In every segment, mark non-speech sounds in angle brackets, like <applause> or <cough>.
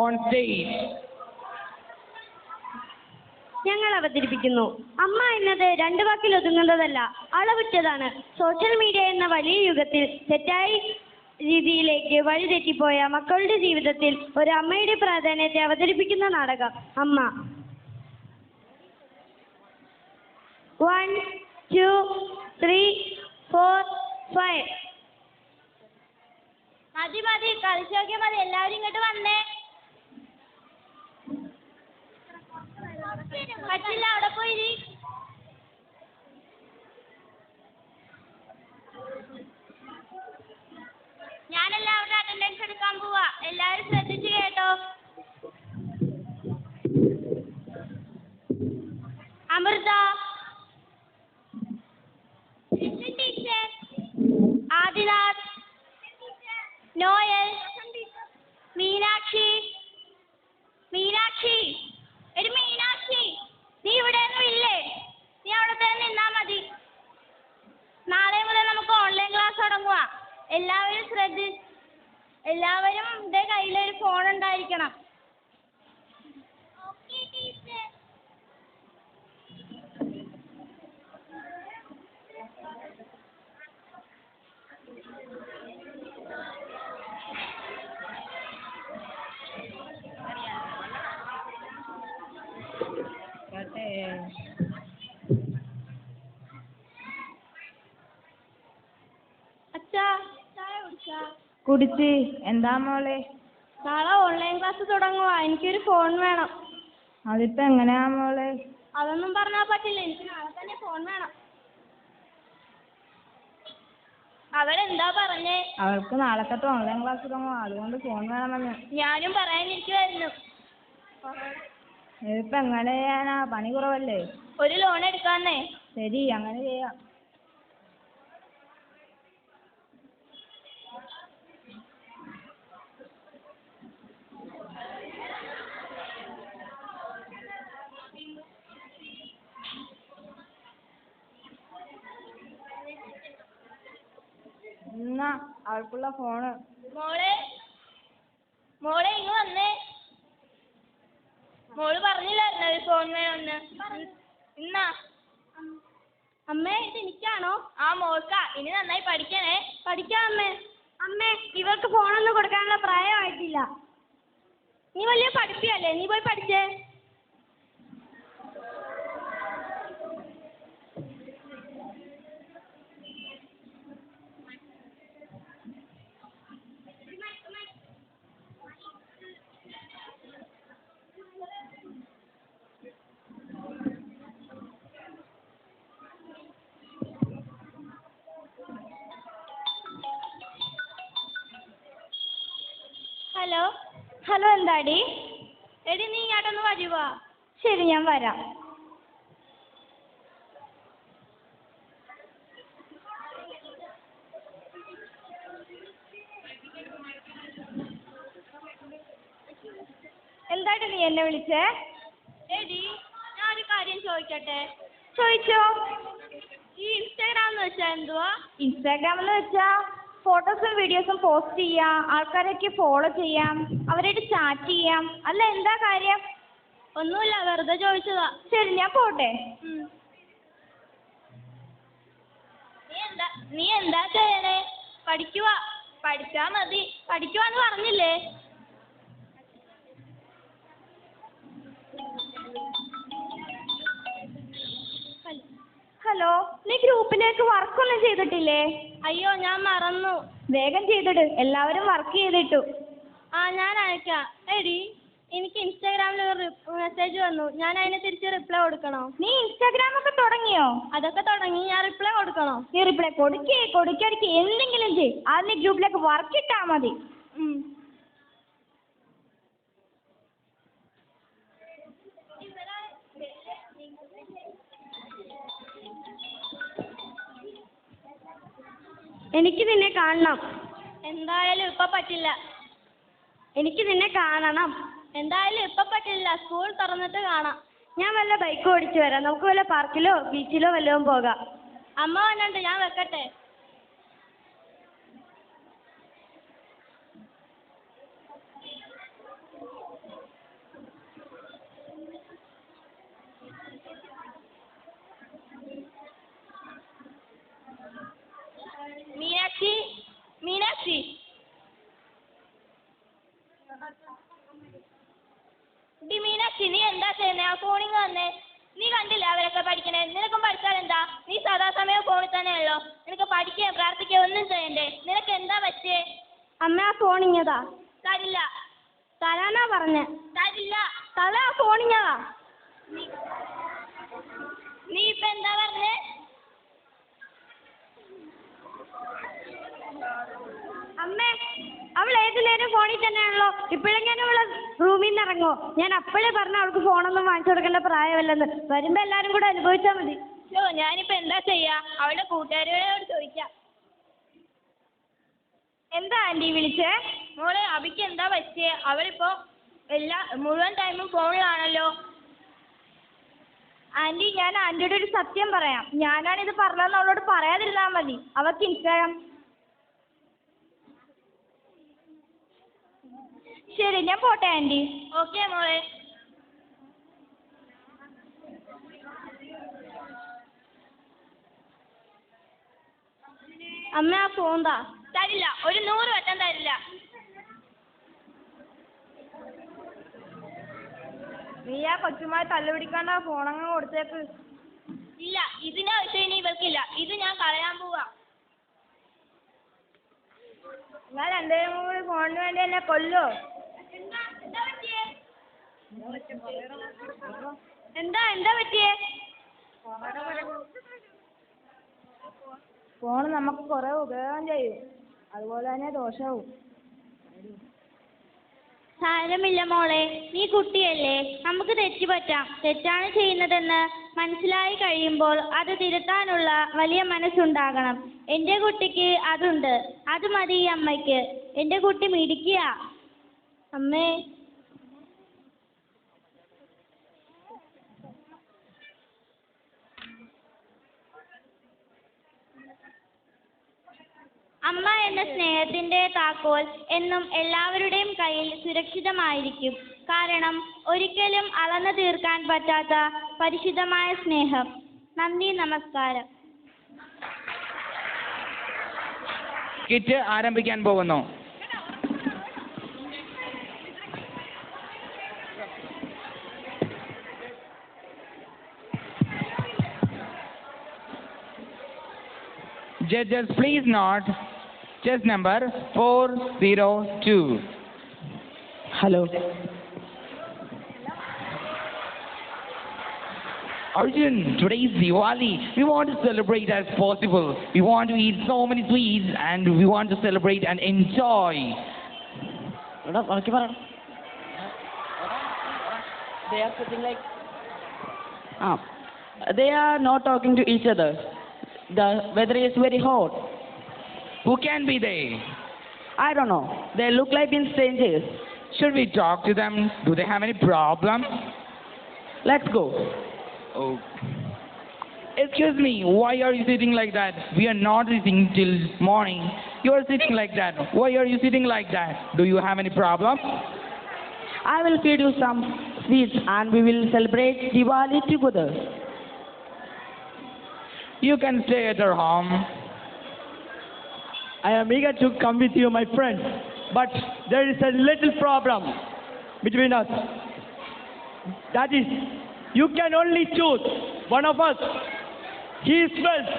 on stage ഞങ്ങൾ അവതരിപ്പിക്കുന്നു. അമ്മ എന്നത് രണ്ട് വാക്കിൽ ഒതുങ്ങുന്നതല്ല അളവുറ്റതാണ്. സോഷ്യൽ മീഡിയ എന്ന വലിയ യുഗത്തിൽ തെറ്റായി രീതിയിലേക്ക് വഴിതെറ്റിപ്പോയ മക്കളുടെ ജീവിതത്തിൽ ഒരു അമ്മയുടെ പ്രാധാന്യത്തെ അവതരിപ്പിക്കുന്ന നാടകം അമ്മ. One two three four five മതി മതി. കളിച്ചോക്കിയ മതി. എല്ലാവരും ഇങ്ങോട്ട് വന്നേ. പറ്റില്ല അവിടെ പോയി ഇരി. ഞാൻ അവിടെ അറ്റൻഡൻസ് എടുക്കാൻ പോവാ എല്ലാവരും ശ്രദ്ധിച്ച് കേട്ടോ അമൃത ടീച്ചർ ആദിനാഥ് നോയൽ മീനാക്ഷി മീനാക്ഷി എടി മീനാക്ഷി നീ ഇവിടെ ഒന്നും ഇല്ലേ നീ അവിടെ തന്നെ നിന്നാ മതി നാളെ മുതൽ നമുക്ക് ഓൺലൈൻ ക്ലാസ് തുടങ്ങുക എല്ലാവരും ശ്രദ്ധി എല്ലാവരും ഇതേ കയ്യിലൊരു ഫോൺ ഉണ്ടായിരിക്കണം. അച്ഛാ ചായ കുടിച്ചാ കുടിച്ച്. എന്താ മോളെ? നാളെ ഓൺലൈൻ ക്ലാസ് തുടങ്ങുവാ. എനിക്കൊരു ഫോൺ വേണം. അതിപ്പോ എങ്ങനെയാ മോളെ? അതൊന്നും പറഞ്ഞാൽ പറ്റില്ല. എനിക്ക് നാളെ തന്നെ ഫോൺ വേണം. അവരെന്താ പറഞ്ഞേ? അവൾക്ക് തൊട്ട് ഓൺലൈൻ ക്ലാസ് തുടങ്ങും അതുകൊണ്ട് ഫോൺ വേണമെന്ന്. ഞാനും പറയാനിരിക്കുവായിരുന്നു. ഇതിപ്പോ എങ്ങനെ ചെയ്യാനാ പണി കുറവല്ലേ? ഒരു ലോൺ എടുക്കാന്നേ. ശരി അങ്ങനെ ചെയ്യാം. എന്നാ അവൾക്കുള്ള ഫോണ്? മോളെ മോളെ ഇങ്ങ് വന്നേ. മോൾ പറഞ്ഞില്ലായിരുന്നോ ഒരു ഫോൺ വേണമെന്ന് ഇന്നാ. അമ്മേ ഇത് എനിക്കാണോ? ആ മോൾക്കാ. ഇനി നന്നായി പഠിക്കണേ. പഠിക്കാം അമ്മേ. അമ്മേ ഇവർക്ക് ഫോണൊന്നും കൊടുക്കാനുള്ള പ്രായമായിട്ടില്ല. നീ വലിയ പഠിപ്പിയല്ലേ? നീ പോയി പഠിച്ചേ. ഹലോ ഹലോ എന്താടി? എടി നീ ഇങ്ങോട്ടൊന്ന് വരുവാ ശരി ഞാൻ വരാം. എന്താടി നീ എന്നെ വിളിച്ചേ? എടി ഞാൻ ഒരു കാര്യം ചോദിക്കട്ടെ? ചോദിച്ചോ. ഈ ഇൻസ്റ്റാഗ്രാം എന്ന് വെച്ചാൽ എന്തുവാ? ഇൻസ്റ്റാഗ്രാം എന്ന് വെച്ചാ ഫോട്ടോസും വീഡിയോസും പോസ്റ്റ് ചെയ്യാം. ആൾക്കാരൊക്കെ ഫോളോ ചെയ്യാം. അവരായിട്ട് ചാറ്റ് ചെയ്യാം. അല്ല എന്താ കാര്യം? ഒന്നുമില്ല വെറുതെ ചോദിച്ചതാ. ശരി ഞാൻ പോട്ടെ. നീ എന്താ നീ എന്താ ചെയ്യണേ? പഠിക്കുവാ. പഠിച്ചാ മതി. പഠിക്കുവാന്ന് പറഞ്ഞില്ലേ? ഹലോ നീ ഗ്രൂപ്പിലേക്ക് വർക്കൊന്നും ചെയ്തിട്ടില്ലേ? അയ്യോ ഞാൻ മറന്നു. വേഗം ചെയ്തിട്. എല്ലാവരും വർക്ക് ചെയ്തിട്ടു. ആ ഞാൻ അയക്കാം. എടി എനിക്ക് ഇൻസ്റ്റാഗ്രാമിൽ ഒരു മെസ്സേജ് വന്നു. ഞാൻ അതിന് തിരിച്ച് റിപ്ലൈ കൊടുക്കണോ? നീ ഇൻസ്റ്റാഗ്രാം ഒക്കെ തുടങ്ങിയോ? അതൊക്കെ തുടങ്ങി ഞാൻ റിപ്ലൈ കൊടുക്കണോ? നീ റിപ്ലൈ കൊടുക്കേ കൊടുക്കാതിരിക്കേ എന്തെങ്കിലും ചെയ് അത് നീ ഗ്രൂപ്പിലേക്ക് വർക്ക് ഇട്ടാ മതി. എനിക്ക് നിന്നെ കാണണം. എന്തായാലും ഇപ്പൊ പറ്റില്ല. എനിക്ക് നിന്നെ കാണണം. എന്തായാലും ഇപ്പൊ പറ്റില്ല. സ്കൂൾ തുറന്നിട്ട് കാണാം. ഞാൻ വല്ല ബൈക്ക് ഓടിച്ചു വരാം. നമുക്ക് വല്ല പാർക്കിലോ ബീച്ചിലോ വല്ലതും പോകാം. അമ്മ വന്നിട്ട് ഞാൻ വെക്കട്ടെ? മീനാക്ഷി മീനാക്ഷി ഡി മീനാക്ഷി നീ എന്താ ചെയ്യുന്നത് ആ ഫോണിൽ വന്നേ നീ കണ്ടില്ല അവരൊക്കെ പഠിക്കണേ നിനക്കും പഠിച്ചാൽ എന്താ നീ സദാസമയം ഫോണിൽ തന്നെയല്ലോ നിനക്ക് പഠിക്കുകയോ പ്രാർത്ഥിക്കുകയോ ഒന്നും ചെയ്യണ്ടേ നിനക്ക് എന്താ പറ്റിയേ അമ്മ ആ ഫോണിങ്ങതാ തരില്ല. തരാനാ പറഞ്ഞേ. തരില്ല. തല ആ ഫോണിങ്ങതാ നീ ഇപ്പൊ എന്താ പറഞ്ഞേ? ഫോണിൽ തന്നെയാണല്ലോ. ഇപ്പോഴെങ്ങനെ അവൾ റൂമിൽ നിന്ന് ഇറങ്ങോ. ഞാൻ അപ്പോഴേ പറഞ്ഞു അവൾക്ക് ഫോണൊന്നും വാങ്ങിച്ചു കൊടുക്കേണ്ട പ്രായമല്ലെന്ന്. വരുമ്പോ എല്ലാരും കൂടെ അനുഭവിച്ചാൽ മതി. ഞാനിപ്പോ എന്താ ചെയ്യാ? അവളുടെ കൂട്ടുകാരികളോട് ചോദിക്കാം. എന്താ ആന്റി വിളിച്ചേ? മോളെ അബിക്ക് എന്താ പറ്റിയേ? അവളിപ്പോ എല്ലാ മുഴുവൻ ടൈമും ഫോണിലാണല്ലോ ആന്റി ഞാൻ ആന്റിയുടെ ഒരു സത്യം പറയാം. ഞാനാണ് ഇത് പറഞ്ഞതെന്ന് അവളോട് പറയാതിരുന്നാ മതി. അവക്ക് ഇൻസ്റ്റാഗ്രാം ശരി ഞാൻ പോട്ടെ ആന്റി ഓക്കെ മോളെ. അമ്മ ആ ഫോൺ താ. തരില്ല. ഒരു നൂറ് വട്ടം തരില്ല. നീ ആ കൊച്ചുമായി തല്ലുപിടിക്കാണ്ട് ആ ഫോണങ്ങ് കൊടുത്തേക്ക്. ഇല്ല ഇതിന്റെ ആവശ്യം ഇനി ഇവർക്കില്ല. ഇത് ഞാൻ കളയാൻ പോവാ. നിങ്ങൾ രണ്ടുപേരും കൂടി ഫോണിന് വേണ്ടി എന്നെ കൊല്ലോ. എന്താ എന്താ പറ്റിയേ? ഫോൺ നമുക്ക് കുറേ ഉപയോഗം ചെയ്യും. അതുപോലെ തന്നെ ദോഷവും. സാരമില്ല മോളെ. നീ കുട്ടിയല്ലേ. നമുക്ക് തെറ്റ് പറ്റാം. തെറ്റാണ് ചെയ്യുന്നതെന്ന് മനസ്സിലായി കഴിയുമ്പോൾ അത് തിരുത്താനുള്ള വലിയ മനസ്സുണ്ടാകണം. എന്റെ കുട്ടിക്ക് അതുണ്ട്. അത് മതി ഈ അമ്മയ്ക്ക്. എന്റെ കുട്ടി മിടുക്കിയാ. അമ്മേ അമ്മ എന്ന സ്നേഹത്തിന്റെ താക്കോൽ എന്നും എല്ലാവരുടെയും കയ്യിൽ സുരക്ഷിതമായിരിക്കും. കാരണം ഒരിക്കലും അളന്നു തീർക്കാൻ പറ്റാത്ത പരിശുദ്ധമായ സ്നേഹം. നന്ദി നമസ്കാരം. കിറ്റ് ആരംഭിക്കാൻ പോകുന്നു. Judges, please note judge number 402. Hello. Arjun, today is Diwali. We want to celebrate as possible. We want to eat so many sweets and we want to celebrate and enjoy. They are sitting like. Ah, they are not talking to each other. The weather is very hot. Who can be they? I don't know. They look like in strangers. Should we talk to them? Do they have any problem? Let's go. Oh. Excuse me, why are you sitting like that? We are not sitting till morning. You are sitting like that. Why are you sitting like that? Do you have any problem? I will feed you some sweets and we will celebrate Diwali together. You can stay at your home. I am eager to come with you, my friend, but there is a little problem between us. That is, you can only choose one of us. He is wealth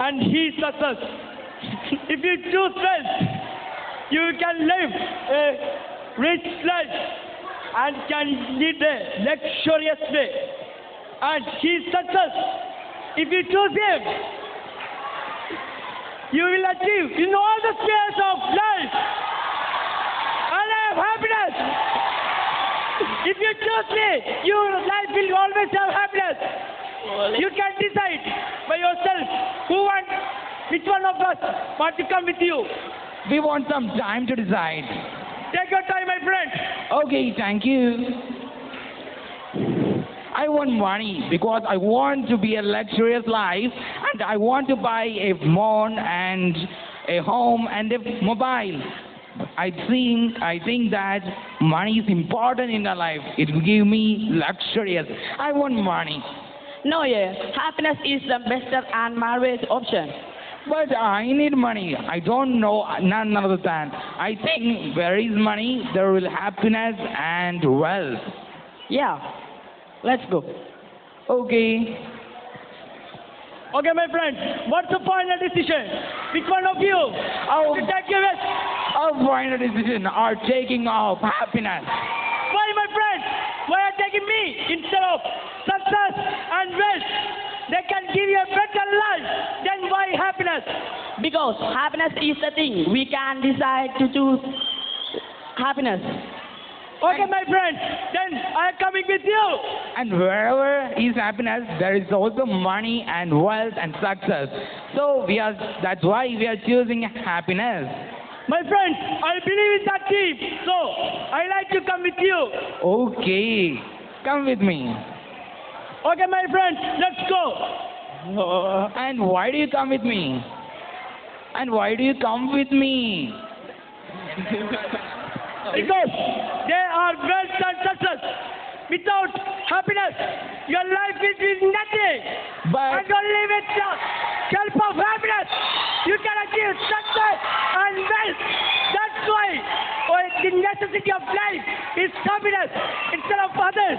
and he is success. <laughs> if you choose wealth, you can live a rich life and can lead a luxurious way. And he is success. If you choose him, you will achieve in all the spheres of life and have happiness. If you choose me, your life will always have happiness. You can decide by yourself who want, which one of us want to come with you. We want some time to decide. Take your time, my friend. Okay, thank you. I want money because I want to be a luxurious life and I want to buy a phone and a home and a mobile. I think I think that money is important in our life. It will give me luxurious. I want money. No, yeah. Happiness is the best and marvelous option. But I need money. I don't know none other than. I think where is money, there will happiness and wealth. Yeah. Let's go. Okay. Okay, my friends, what's the final decision? Which one of you? To take your risk? Our final decision are taking off happiness. Why, my friends? Why are taking me instead of success and wealth? They can give you a better life. Then why happiness? Because happiness is the thing. We can decide to choose happiness. Okay, my friends, then I am coming with you. And wherever is happiness, there is also money and wealth and success. So we are. That's why we are choosing happiness. My friends, I believe in that team. So I like to come with you. Okay. Come with me. Okay, my friends, let's go. And why do you come with me? And why do you come with me? <laughs> Because they are wealth and success. Without happiness, your life will be nothing. But and only with the help of happiness, you can achieve success and wealth. That's why oh, the necessity of life is happiness instead of others.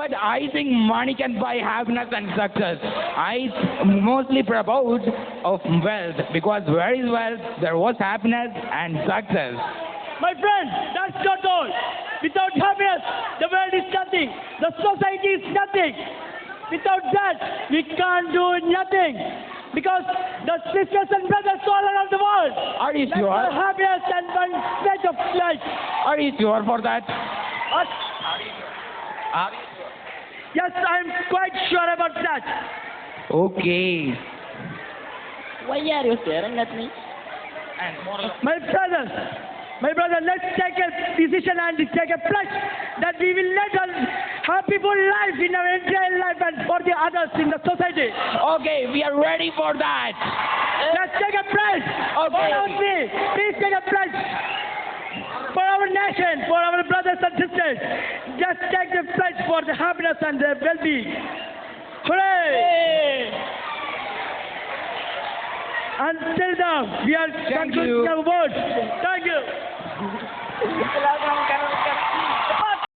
but I think money can buy happiness and success. I mostly promote of wealth because where is wealth, there was happiness and success. My friend, that's not all. Without happiness, the world is nothing. The society is nothing. Without that, we can't do nothing. Because the sisters and brothers all around the world, Are you that's sure? for happiness and one stage of life. Are you sure for that? What? Yes, I'm quite sure about that. Okay. Why are you staring at me? My brothers, my brother, let's take a decision and take a pledge that we will lead a happy life in our entire life and for the others in the society. Okay, we are ready for that. Let's take a pledge. Okay. Me. Please take a pledge. For our nation, for our brothers and sisters, just take the pledge for the happiness and the well-being. Hooray! Until now, we are Thank concluding you. our words. Thank you. Wala akong karoon ka.